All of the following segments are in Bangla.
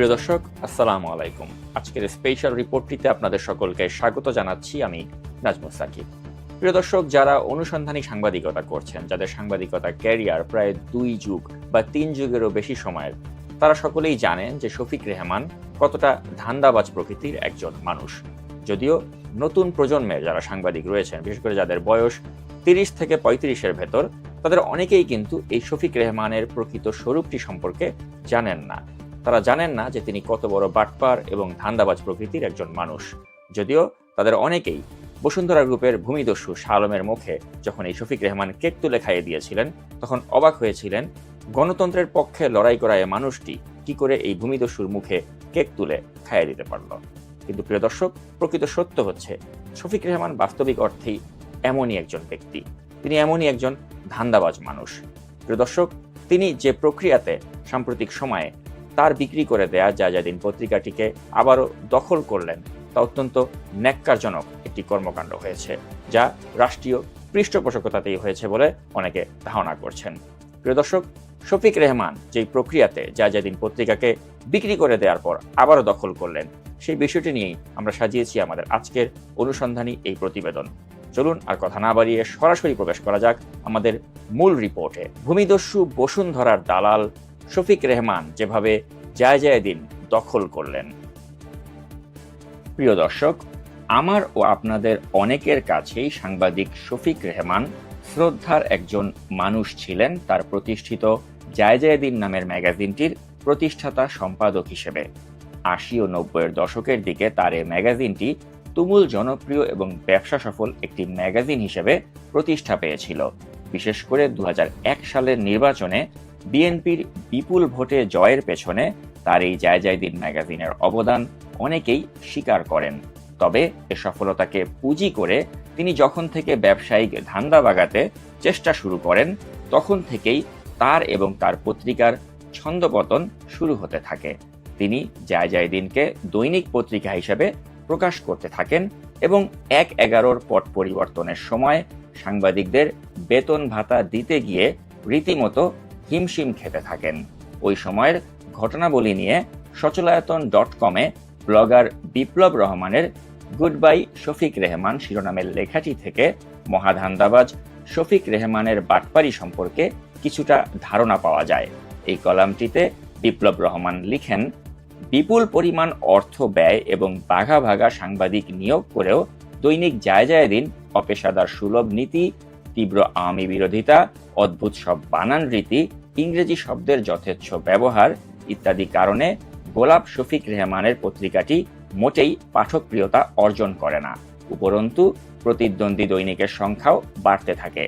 সুপ্রিয় দর্শক, আসসালামু আলাইকুম। আজকের স্পেশাল রিপোর্টটিতে আপনাদের সকলকে স্বাগত জানাচ্ছি আমি নাজমুল সাকিব। প্রিয় দর্শক, যারা অনুসন্ধানী সাংবাদিকতা করছেন, যাদের সাংবাদিকতা ক্যারিয়ার প্রায় দুই যুগ বা তিন যুগেরও বেশি সময়ের, তারা সকলেই জানেন যে শফিক রেহমান কতটা ধান্দাবাজ প্রকৃতির একজন মানুষ। যদিও নতুন প্রজন্মের যারা সাংবাদিক রয়েছেন, বিশেষ করে যাদের বয়স তিরিশ থেকে পঁয়ত্রিশের ভেতর, তাদের অনেকেই কিন্তু এই শফিক রেহমানের প্রকৃত স্বরূপটি সম্পর্কে জানেন না। তারা জানেন না যে তিনি কত বড় বাটপার এবং ধান্দাবাজ প্রকৃতির একজন মানুষ। যদিও তাদের অনেকেই বসুন্ধরা গ্রুপের ভূমিদস্যু শালমের মুখে যখন এই শফিক রেহমান কেক তুলে খাইয়ে দিয়েছিলেন, তখন অবাক হয়েছিলেন গণতন্ত্রের পক্ষে লড়াই করা এই মানুষটি কি করে এই ভূমিদস্যুর মুখে কেক তুলে খাইয়ে দিতে পারল। কিন্তু প্রিয় দর্শক, প্রকৃত সত্য হচ্ছে, শফিক রেহমান বাস্তবিক অর্থেই এমনই একজন ব্যক্তি। তিনি এমনই একজন ধান্দাবাজ মানুষ। প্রিয় দর্শক, তিনি যে প্রক্রিয়াতে সাম্প্রতিক সময়ে তার বিক্রি করে দেয়া জাজাদিন পত্রিকাটিকে আবারও দখল করলেন, তা অত্যন্ত ন্যাক্কারজনক একটি কর্মকাণ্ড হয়েছে, যা রাষ্ট্রীয় পৃষ্ঠপোষকতাতেই হয়েছে বলে অনেকে ধারণা করছেন। প্রিয় দর্শক, শফিক রেহমান যেই প্রক্রিয়াতে জাজাদিন পত্রিকাকে বিক্রি করে দেওয়ার পর আবারও দখল করলেন, সেই বিষয়টি নিয়েই আমরা সাজিয়েছি আমাদের আজকের অনুসন্ধানী এই প্রতিবেদন। চলুন আর কথা না বাড়িয়ে সরাসরি প্রবেশ করা যাক আমাদের মূল রিপোর্টে। ভূমিদস্যু বসুন্ধরার দালাল শফিক রেহমান যেভাবে জায় জায় দিন দখল করলেন। প্রিয় দর্শক, আমার ও আপনাদের অনেকের কাছেই সাংবাদিক শফিক রেহমান শ্রদ্ধার একজন মানুষ ছিলেন, তার প্রতিষ্ঠিত জায়জায়দিন নামের ম্যাগাজিনটির প্রতিষ্ঠাতা সম্পাদক হিসেবে। আশি ও নব্বইয়ের দশকের দিকে তার এই ম্যাগাজিনটি তুমুল জনপ্রিয় এবং ব্যবসা সফল একটি ম্যাগাজিন হিসেবে প্রতিষ্ঠা পেয়েছিল। বিশেষ করে দু হাজার এক সালের নির্বাচনে বিএনপির বিপুল ভোটে জয়ের পেছনে তার এই জায়জায়দিন ম্যাগাজিনের অবদান অনেকেই স্বীকার করেন। তবে এ সফলতাকে পুঁজি করে তিনি যখন থেকে ব্যবসায়িক ধান্দা বাগাতে চেষ্টা শুরু করেন, তখন থেকেই তার এবং তার পত্রিকার ছন্দপতন শুরু হতে থাকে। তিনি জায়জায়দিনকে দৈনিক পত্রিকা হিসেবে প্রকাশ করতে থাকেন এবং এক এগারোর পট পরিবর্তনের সময় সাংবাদিকদের বেতন ভাতা দিতে গিয়ে রীতিমতো হিমশিম খেতে থাকেন। ওই সময়ের ঘটনাবলী নিয়ে সচলায়তন ডট কমে ব্লগার বিপ্লব রহমানের গুড বাই শফিক রেহমান শিরোনামের লেখাটি থেকে মহাধান্দাবাজ শফিক রেহমানের বাটপারি সম্পর্কে কিছুটা ধারণা পাওয়া যায়। এই কলামটিতে বিপ্লব রহমান লিখেন, বিপুল পরিমাণ অর্থ ব্যয় এবং বাঘা ভাগা সাংবাদিক নিয়োগ করেও দৈনিক জায়জায় দিন অপেশাদার সুলভ নীতি, তীব্র আওয়ামী বিরোধিতা, অদ্ভুত সব বানান রীতি ইংরেজি শব্দের যথেচ্ছ ব্যবহার ইত্যাদি কারণে গোলাপ শফিক রেহমানের পত্রিকাটি মোটেই পাঠকপ্রিয়তা অর্জন করে না। উপরন্তু, প্রতিদ্বন্দ্বী দৈনিকের সংখ্যাও বাড়তে থাকে।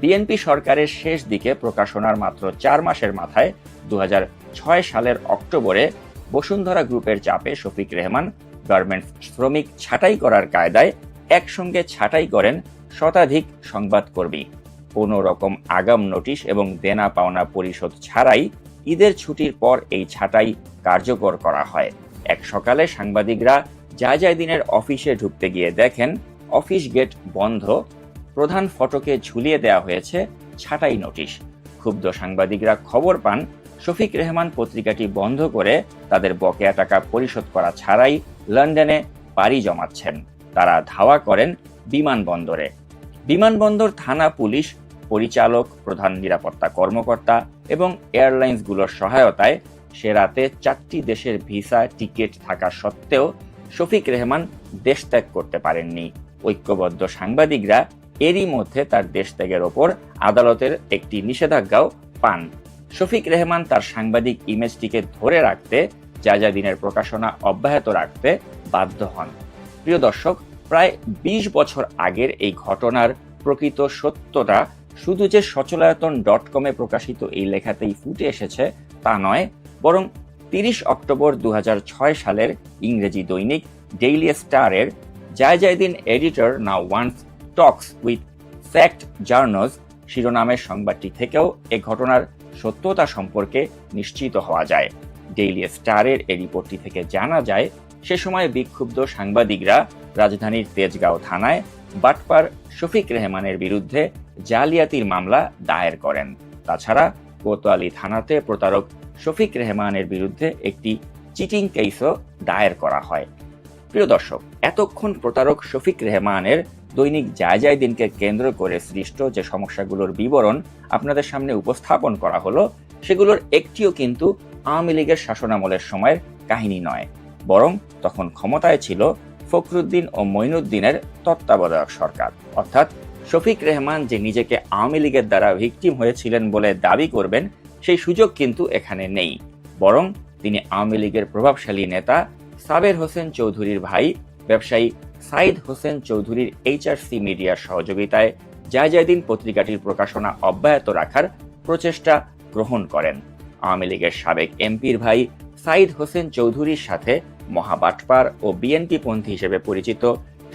বিএনপি সরকারের শেষ দিকে প্রকাশনার মাত্র চার মাসের মাথায় দু হাজার ছয় সালের অক্টোবরে বসুন্ধরা গ্রুপের চাপে শফিক রেহমান গার্মেন্টস শ্রমিক ছাঁটাই করার কায়দায় একসঙ্গে ছাঁটাই করেন শতাধিক সংবাদকর্মী। কোনো রকম আগাম নোটিশ এবং দেনা পাওনা পরিশোধ ছাড়াই ঈদের ছুটির পর এই ছাঁটাই কার্যকর করা হয়। এক সকালে সাংবাদিকরা জায়জায় দিনের অফিসে ঢুকতে গিয়ে দেখেন, অফিস গেট বন্ধ, প্রধান ফটকে ঝুলিয়ে দেওয়া হয়েছে ছাঁটাই নোটিশ। ক্ষুব্ধ সাংবাদিকরা খবর পান, শফিক রেহমান পত্রিকাটি বন্ধ করে তাদের বকেয়া টাকা পরিশোধ করা ছাড়াই লন্ডনে পাড়ি জমাচ্ছেন। তারা ধাওয়া করেন বিমানবন্দরে। বিমানবন্দর থানা পুলিশ পরিচালক, প্রধান নিরাপত্তা কর্মকর্তা এবং এয়ারলাইন্সগুলোর সহায়তায় সে রাতে চারটি দেশের ভিসা টিকিট থাকা সত্ত্বেও শফিক রেহমান দেশ ত্যাগ করতে পারেননি। ঐক্যবদ্ধ সাংবাদিকরা এরই মধ্যে তার দেশ ত্যাগের ওপর আদালতের একটি নিষেধাজ্ঞাও পান। শফিক রেহমান তার সাংবাদিক ইমেজটিকে ধরে রাখতে, যা যা দিনের প্রকাশনা অব্যাহত রাখতে বাধ্য হন। প্রিয় দর্শক, প্রায় ২০ বছর আগের এই ঘটনার প্রকৃত সত্যটা শুধু যে সচলায়তন ডট কমে প্রকাশিত এই লেখাতেই ফুটে এসেছে, তা নয়, বরং তিরিশ অক্টোবর দুহাজার ছয় সালের ইংরেজি দৈনিক ডেইলি স্টারের Jaijaidin editor now once talks with fact জার্নস শিরোনামের সংবাদটি থেকেও এ ঘটনার সত্যতা সম্পর্কে নিশ্চিত হওয়া যায়। ডেইলি স্টারের এই রিপোর্টটি থেকে জানা যায়, সে সময় বিক্ষুব্ধ সাংবাদিকরা রাজধানীর তেজগাঁও থানায় বাটপার শফিক রেহমানের বিরুদ্ধে জালিয়াতির মামলা দায়ের করেন। তাছাড়া কোতোয়ালি থানাতে প্রতারক শফিক রেহমানের বিরুদ্ধে একটি চিটিং কেসও দায়ের করা হয়। প্রিয় দর্শক, এতক্ষণ প্রতারক শফিক রেহমানের দৈনিক যায় দিনকে কেন্দ্র করে সৃষ্ট যে সমস্যাগুলোর বিবরণ আপনাদের সামনে উপস্থাপন করা হলো, সেগুলোর একটিও কিন্তু আওয়ামী লীগের শাসনামলের সময়ের কাহিনী নয়। বরং তখন ক্ষমতায় ছিল ফখরুদ্দিন ও মঈনুদ্দিনের তত্ত্বাবধায়ক সরকার। অর্থাৎ শফিক রেহমান যে নিজেকে আওয়ামী লীগের দ্বারা ভিকটিম হয়েছিলেন বলে দাবি করবেন, সেই সুযোগ কিন্তু এখানে নেই। বরং তিনি আওয়ামী লীগের প্রভাবশালী নেতা সাবের হোসেন চৌধুরীর ভাই, ব্যবসায়ী সাইদ হোসেন চৌধুরীর এইচআরসি মিডিয়ার সহযোগিতায় জায়জাদিন পত্রিকাটির প্রকাশনা অব্যাহত রাখার প্রচেষ্টা গ্রহণ করেন। আওয়ামী লীগের সাবেক এমপির ভাই সাইদ হোসেন চৌধুরীর সাথে মহাবাটপার ও বিএনপি পন্থী হিসেবে পরিচিত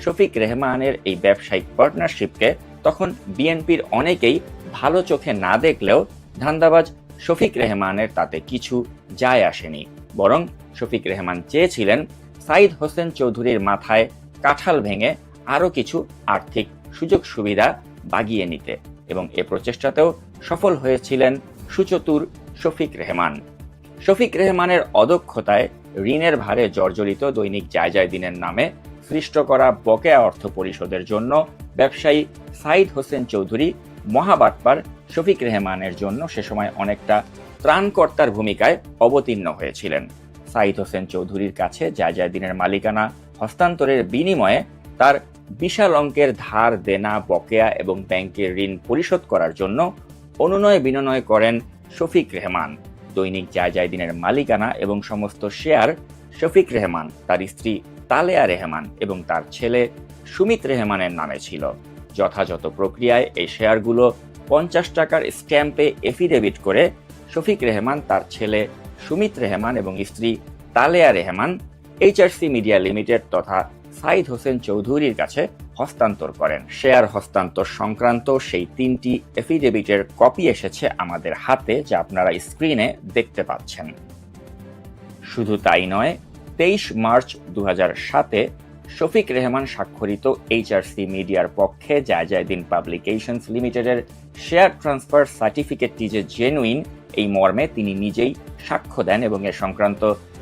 শফিক রেহমানের এই ব্যবসায়িক পার্টনারশিপকে তখন বিএনপির অনেকেই ভালো চোখে না দেখলেও ধান্দাবাজ শফিক রেহমানের তাতে কিছু যায় আসেনি। বরং শফিক রেহমান চেয়েছিলেন সাইদ হোসেন চৌধুরীর মাথায় কাঁঠাল ভেঙে আরও কিছু আর্থিক সুযোগ সুবিধা বাগিয়ে নিতে এবং এ প্রচেষ্টাতেও সফল হয়েছিলেন সুচতুর শফিক রেহমান। শফিক রেহমানের অদক্ষতায় ঋণের ভারে জর্জরিত দৈনিক জায়জায় দিনের নামে সৃষ্ট করা বকেয়া অর্থ পরিশোধের জন্য ব্যবসায়ী সাইদ হোসেন চৌধুরী মহাবাটপার শফিক রেহমানের জন্য সে সময় অনেকটা ত্রাণকর্তার ভূমিকায় অবতীর্ণ হয়েছিলেন। সাইদ হোসেন চৌধুরীর কাছে জায়জাদিনের মালিকানা হস্তান্তরের বিনিময়ে তার বিশাল অঙ্কের ধার, দেনা, বকেয়া এবং ব্যাংকের ঋণ পরিশোধ করার জন্য অনুনয় বিনয় করেন শফিক রেহমান। দৈনিক জায়জাদিনের মালিকানা এবং সমস্ত শেয়ার শফিক রেহমান, তার স্ত্রী তালেয়া রেহমান এবং তার ছেলে সুমিত রেহমানের নামে ছিল। যথাযথ প্রক্রিয়ায় এই শেয়ারগুলো পঞ্চাশ টাকার স্ট্যাম্পে এফিডেভিট করে শফিক রেহমান, তার ছেলে সুমিত রেহমান এবং স্ত্রী Taleya Rahman HRC media limited তথা সাইদ হোসেন চৌধুরীর কাছে হস্তান্তর করেন। শেয়ার হস্তান্তর সংক্রান্ত সেই তিনটি এফিডেভিটের কপি এসেছে আমাদের হাতে, যা আপনারা স্ক্রিনে দেখতে পাচ্ছেন। শুধু তাই নয় তেইশ মার্চ দু সাতে শফিক রেহমান স্বাক্ষরিত এইচআরসি মিডিয়ার পক্ষে জায়জায়দিন পাবলিকেশনস লিমিটেডের শেয়ার ট্রান্সফার সার্টিফিকেটটি যে জেনুইন এই মর্মে তিনি নিজেই সাক্ষ্য দেন এবং এ সংক্রান্ত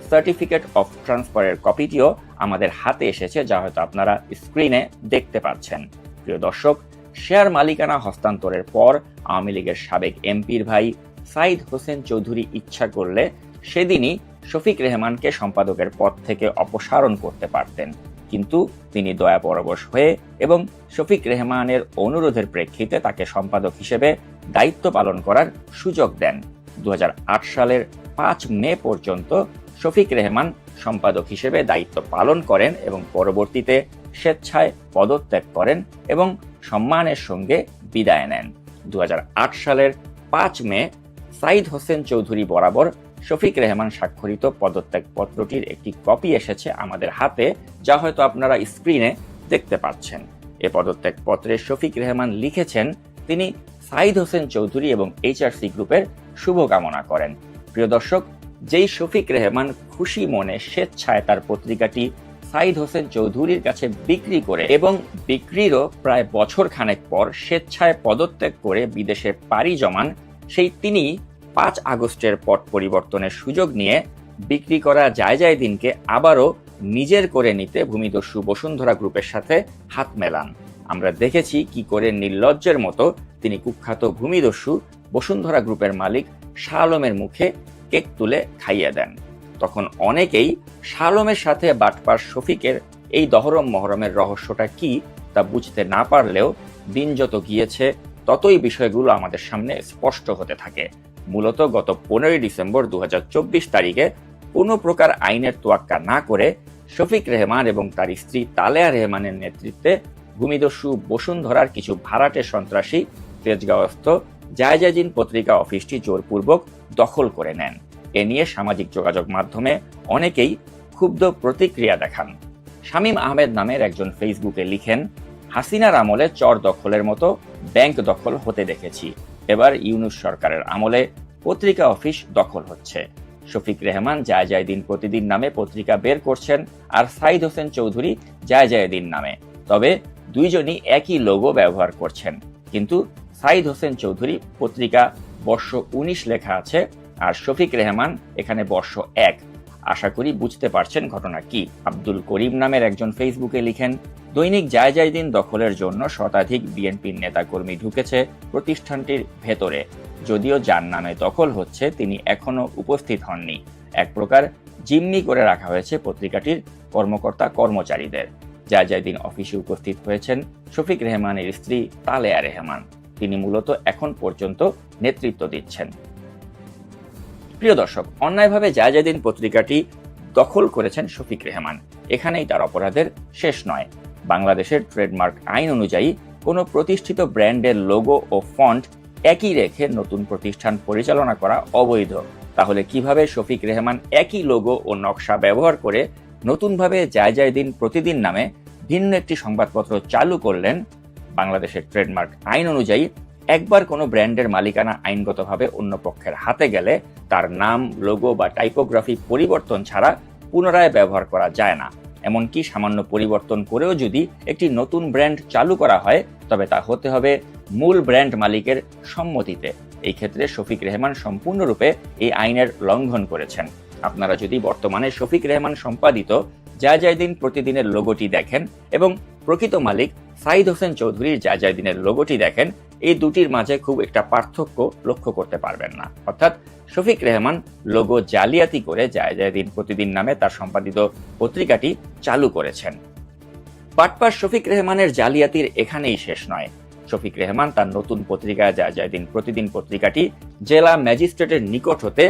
সার্টিফিকেট অফ ট্রান্সফারের কপিটিও আমাদের হাতে এসেছে, যা হয়তো আপনারা স্ক্রিনে দেখতে পাচ্ছেন। প্রিয় দর্শক, শেয়ার মালিকানা হস্তান্তরের পর আওয়ামী লীগের সাবেক এমপির ভাই সাইদ হোসেন চৌধুরী ইচ্ছা করলে সেদিনই শফিক রেহমানকে সম্পাদকের পদ থেকে অপসারণ করতে পারতেন। কিন্তু তিনি দয়া পরবশ হয়ে এবং শফিক রেহমানের অনুরোধের প্রেক্ষিতে তাকে সম্পাদক হিসেবে দায়িত্ব পালন করার সুযোগ দেন। দু হাজার আট সালের পাঁচ মে পর্যন্ত শফিক রেহমান সম্পাদক হিসেবে দায়িত্ব পালন করেন এবং পরবর্তীতে স্বেচ্ছায় পদত্যাগ করেন এবং সম্মানের সঙ্গে বিদায় নেন। দু হাজার আট সালের পাঁচ মে সাইদ হোসেন চৌধুরী বরাবর শফিক রেহমান স্বাক্ষরিত পদত্যাগ পত্রটির একটি কপি এসেছে আমাদের হাতে, যা হয়তো আপনারা স্ক্রিনে দেখতে পাচ্ছেন। এ পদত্যাগ পত্রে শফিক রেহমান লিখেছেন, তিনি সাইদ হোসেন চৌধুরী এবং এইচআরসি গ্রুপের শুভকামনা করেন। প্রিয় দর্শক, যেই শফিক রেহমান খুশি মনে স্বেচ্ছায় তার পত্রিকাটি সাইদ হোসেন চৌধুরীর কাছে বিক্রি করে এবং বিক্রিরও প্রায় বছর খানেক পর স্বেচ্ছায় পদত্যাগ করে বিদেশে পাড়ি জমান, সেই তিনি পাঁচ আগস্টের পট পরিবর্তনের সুযোগ নিয়ে বিক্রি করা যায় যায় দিনকে আবারও নিজের করে নিতে ভূমিদস্যু বসুন্ধরা গ্রুপের সাথে হাত মেলান। আমরা দেখেছি কি করে নির্লজ্জের মতো তিনি কুখ্যাত ভূমিদস্যু বসুন্ধরা গ্রুপের মালিক শাহ আলমের মুখে কেক তুলে খাইয়ে দেন। তখন অনেকেই শালমের সাথে বাটপার শফিকের এই দহরম মহরমের রহস্যটা কি তা বুঝতে না পারলেও দিন যত গিয়েছে, ততই বিষয়গুলো আমাদের সামনে স্পষ্ট হতে থাকে। মূলত গত পনেরোই ডিসেম্বর দু হাজার চব্বিশ তারিখে কোনো প্রকার আইনের তোয়াক্কা না করে শফিক রেহমান এবং তার স্ত্রী তালেয়া রেহমানের নেতৃত্বে ভূমিদস্যু বসুন্ধরার কিছু ভাড়াটে সন্ত্রাসী তেজগাঁওস্থ জায়জাজিন পত্রিকা অফিসটি জোরপূর্বক দখল করে নেন। এ নিয়ে সামাজিক যোগাযোগ মাধ্যমে অনেকেই ক্ষুব্ধ প্রতিক্রিয়া দেখান। শামীম আহমেদ নামের একজন ফেসবুকে লিখেন, হাসিনার আমলে চর দখলের মতো ব্যাংক দখল হতে দেখেছি। এবার ইউনুস সরকারের আমলে পত্রিকা অফিস দখল হচ্ছে। শফিক রেহমান জায় জায় দিন প্রতিদিন নামে পত্রিকা বের করছেন আর সাইদ হোসেন চৌধুরী জায় জায় দিন নামে। তবে দুইজনই একই লোগো ব্যবহার করছেন। কিন্তু সাইদ হোসেন চৌধুরী পত্রিকা বর্ষ উনিশ লেখা আছে আর শফিক রেহমান এখানে বর্ষ এক। আশা করি বুঝতে পারছেন ঘটনা কি। আব্দুল করিম নামের একজন ফেসবুকে লিখেন, দৈনিক জায়জায় দিন দখলের জন্য শতাধিক বিএনপির নেতাকর্মী ঢুকেছে প্রতিষ্ঠানটির ভেতরে। যদিও যার নামে দখল হচ্ছে, তিনি এখনও উপস্থিত হননি। এক প্রকার জিম্মি করে রাখা হয়েছে পত্রিকাটির কর্মকর্তা কর্মচারীদের। জায়জায় দিন অফিসে উপস্থিত হয়েছেন শফিক রেহমানের স্ত্রী তালেয়া রেহমান। তিনি মূলত এখন পর্যন্ত নেতৃত্ব দিচ্ছেন। প্রিয় দর্শক, অন্যায়ভাবে জায়জাদিন পত্রিকাটি দখল করেছেন শফিক রেহমান। এখানেই তার অপরাধের শেষ নয়। বাংলাদেশের ট্রেডমার্ক আইন অনুযায়ী কোনো প্রতিষ্ঠিত ব্র্যান্ডের লোগো ও ফন্ট একই রেখে নতুন প্রতিষ্ঠান পরিচালনা করা অবৈধ। তাহলে কীভাবে শফিক রেহমান একই লোগো ও নকশা ব্যবহার করে নতুনভাবে যায় যায় দিন প্রতিদিন নামে ভিন্ন একটি সংবাদপত্র চালু করলেন? বাংলাদেশের ট্রেডমার্ক আইন অনুযায়ী একবার কোনো ব্র্যান্ডের মালিকানা আইনগতভাবে অন্য পক্ষের হাতে গেলে তার নাম লোগো বা টাইপোগ্রাফি পরিবর্তন ছাড়া পুনরায় ব্যবহার করা যায় না। এমনকি সামান্য পরিবর্তন করেও যদি একটি নতুন ব্র্যান্ড চালু করা হয়, তবে তা হতে হবে মূল ব্র্যান্ড মালিকের সম্মতিতে। এই ক্ষেত্রে শফিক রেহমান সম্পূর্ণরূপে এই আইনের লঙ্ঘন করেছেন। আপনারা যদি বর্তমানে শফিক রেহমান সম্পাদিত যা দিন প্রতিদিনের লোগোটি দেখেন এবং প্রকৃত মালিক সাইদ হোসেন চৌধুরীর যা দিনের লোগোটি দেখেন এই দুটির মাঝে খুব একটা পার্থক্য লক্ষ্য করতে পারবেন না। অর্থাৎ শফিক রেহমান লোগো জালিয়াতি করে যায় যায় দিন প্রতিদিন নামে তার সম্পাদিত পত্রিকাটি চালু করেছেন। পাটপার শফিক রেহমানের জালিয়াতির এখানেই শেষ নয়। শফিক রেহমান তার নতুন পত্রিকা যা দিন প্রতিদিন পত্রিকাটি জেলা ম্যাজিস্ট্রেটের নিকট হতে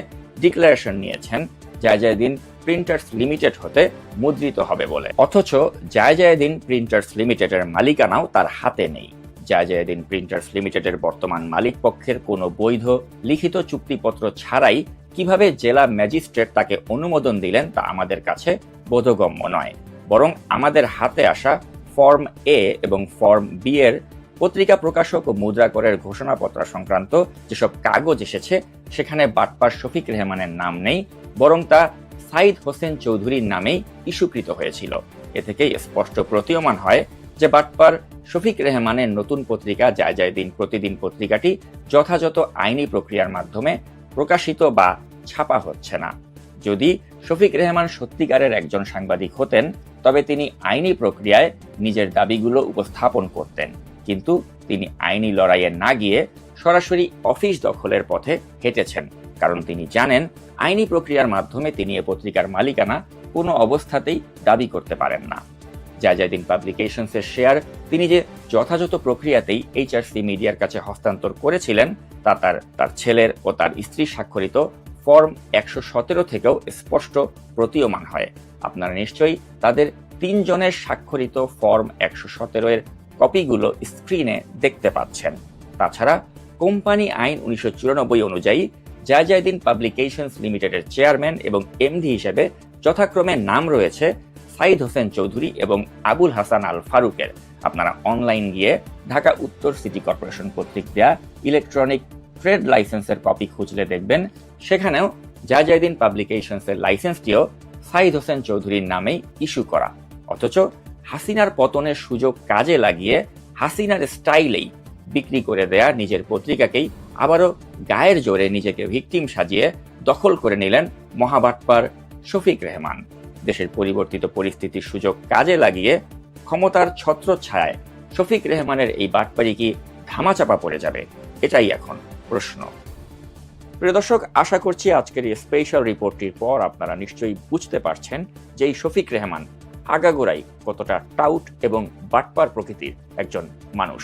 ডিক্লারেশন নিয়েছেন। জায়জায়দিন প্রিন্টার্স লিমিটেড হতে মুদ্রিত হবে বলে। অথচ জায়জায়দিন প্রিন্টার্স লিমিটেডের মালিকানাও তার হাতে নেই। জায়জায়দিন প্রিন্টার্স লিমিটেডের বর্তমান মালিক পক্ষের কোনো বৈধ লিখিত চুক্তিপত্র ছাড়াই কীভাবে জেলা ম্যাজিস্ট্রেট তাকে অনুমোদন দিলেন তা আমাদের কাছে বোধগম্য নয়। বরং আমাদের হাতে আসা ফর্ম এ এবং ফর্ম বি এর পত্রিকা প্রকাশক ও মুদ্রাকরের ঘোষণাপত্র সংক্রান্ত যেসব কাগজ এসেছে, সেখানে বাটপার শফিক রেহমানের নাম নেই, বরং তা সাইদ হোসেন চৌধুরীর নামেই ইস্যুকৃত হয়েছিল। এ থেকেই স্পষ্ট প্রতীয়মান হয় যে বাটপার শফিক রেহমানের নতুন পত্রিকা যায় যায় দিন প্রতিদিন পত্রিকাটি যথাযথ আইনি প্রক্রিয়ার মাধ্যমে প্রকাশিত বা ছাপা হচ্ছে না। যদি শফিক রেহমান সত্যিকারের একজন সাংবাদিক হতেন, তবে তিনি আইনি প্রক্রিয়ায় নিজের দাবিগুলো উপস্থাপন করতেন। কিন্তু তিনি আইনি লড়াইয়ে না গিয়ে সরাসরি অফিস দখলের পথে হেঁটেছেন, কারণ তিনি জানেন আইনি প্রক্রিয়ার মাধ্যমে তিনি এ পত্রিকার মালিকানা কোনো অবস্থাতেই দাবি করতে পারেন না। জায়জাদিন পাবলিকেশনসের শেয়ার তিনি যে যথাযথ প্রক্রিয়াতেই এইচআরসি মিডিয়ার কাছে হস্তান্তর করেছিলেন, তা তার তার ছেলের ও তার স্ত্রী স্বাক্ষরিত ফর্ম একশো সতেরো থেকেও স্পষ্ট প্রতীয়মান হয়। আপনারা নিশ্চয়ই তাদের তিনজনের স্বাক্ষরিত ফর্ম একশো সতেরোয়ের কপিগুলো স্ক্রিনে দেখতে পাচ্ছেন। তাছাড়া কোম্পানি আইন উনিশশো চুরানব্বই অনুযায়ী জায়জায়দিন পাবলিকেশনস লিমিটেডের চেয়ারম্যান এবং এমডি হিসেবে যথাক্রমে নাম রয়েছে সাইদ হোসেন চৌধুরী এবং আবুল হাসান আল ফারুকের আপনারা অনলাইন গিয়ে ঢাকা উত্তর সিটি কর্পোরেশন কর্তৃক দেয়া ইলেকট্রনিক ট্রেড লাইসেন্সের কপি খুঁজলে দেখবেন। সেখানেও জায়জায়দিন পাবলিকেশনসের লাইসেন্সটিও সাইদ হোসেন চৌধুরীর নামেই ইস্যু করা। অথচ হাসিনার পতনের সুযোগ কাজে লাগিয়ে হাসিনার স্টাইলেই বিক্রি করে দেয়া নিজের পত্রিকাকেই আবারও গায়ের জোরে নিজেকে ভিকটিম সাজিয়ে দখল করে নিলেন মহাবাটপার শফিক রেহমান। দেশের পরিবর্তিত পরিস্থিতির সুযোগ কাজে লাগিয়ে ক্ষমতার ছত্র ছায় শফিক রেহমানের এই বাটপারি কি ধামাচাপা পড়ে যাবে? এটাই এখন প্রশ্ন। প্রিয় দর্শক, আশা করছি আজকের এই স্পেশাল রিপোর্টটির পর আপনারা নিশ্চয়ই বুঝতে পারছেন যে এই শফিক রেহমান আগাগোড়াই কতটা টাউট এবং বাটপার প্রকৃতির একজন মানুষ।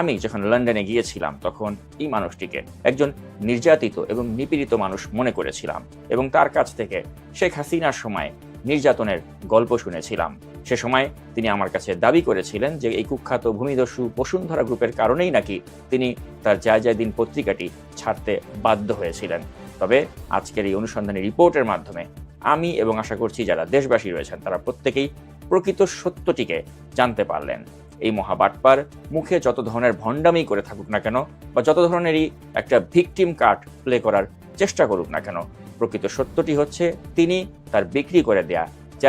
আমি যখন লন্ডনে গিয়েছিলাম, তখন এই মানুষটিকে একজন নির্যাতিত এবং নিপীড়িত মানুষ মনে করেছিলাম এবং তার কাছ থেকে শেখ হাসিনার সময় নির্যাতনের গল্প শুনেছিলাম। সে সময় তিনি আমার কাছে দাবি করেছিলেন যে এই কুখ্যাত ভূমিদস্যু বসুন্ধরা গ্রুপের কারণেই নাকি তিনি তার জায় জায় দিন পত্রিকাটি ছাড়তে বাধ্য হয়েছিলেন। তবে আজকের এই অনুসন্ধানী রিপোর্টের মাধ্যমে আমি এবং আশা করছি যারা দেশবাসী রয়েছেন তারা প্রত্যেকেই প্রকৃত সত্যটিকে জানতে পারলেন। এই মহাবাটপার মুখে যত ধরনের ভণ্ডামি করে থাকুক না কেন বা যত ধরনেরই একটা ভিকটিম কার্ড প্লে করার চেষ্টা করুক না কেন প্রকৃত সত্যটি হচ্ছে, তিনি তার বিক্রি করে দেয়া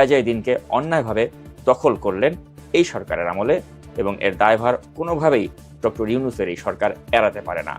যায় দিনকে অন্যায়ভাবে দখল করলেন এই সরকারের আমলে এবং এর দায়ভার কোনোভাবেই ডক্টর ইউনুসের এই সরকার এড়াতে পারে না।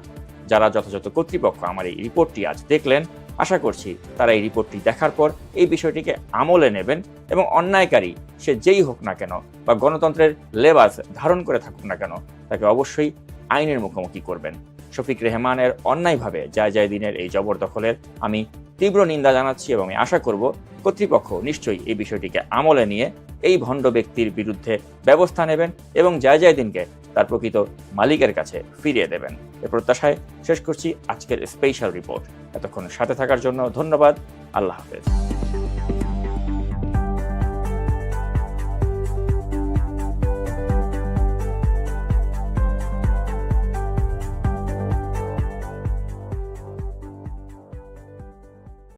যারা যথাযথ কর্তৃপক্ষ আমার এই রিপোর্টটি আজ দেখলেন, আশা করছি তারা এই রিপোর্টটি দেখার পর এই বিষয়টিকে আমলে নেবেন এবং অন্যায়কারী সে যেই হোক না কেন বা গণতন্ত্রের লেবাস ধারণ করে থাকুক না কেন, তাকে অবশ্যই আইনের মুখোমুখি করবেন। শফিক রেহমানের অন্যায়ভাবে যায় যায় দিনের এই জবরদখলের আমি তীব্র নিন্দা জানাচ্ছি এবং আশা করব কর্তৃপক্ষ নিশ্চয়ই এই বিষয়টিকে আমলে নিয়ে এই ভণ্ড ব্যক্তির বিরুদ্ধে ব্যবস্থা নেবেন এবং যায় যায় দিনকে তার প্রকৃত মালিকের কাছে ফিরিয়ে দেবেন। এ প্রত্যাশায় শেষ করছি আজকের স্পেশাল রিপোর্ট এতক্ষণ সাথে থাকার জন্য ধন্যবাদ। আল্লাহ হাফেজ।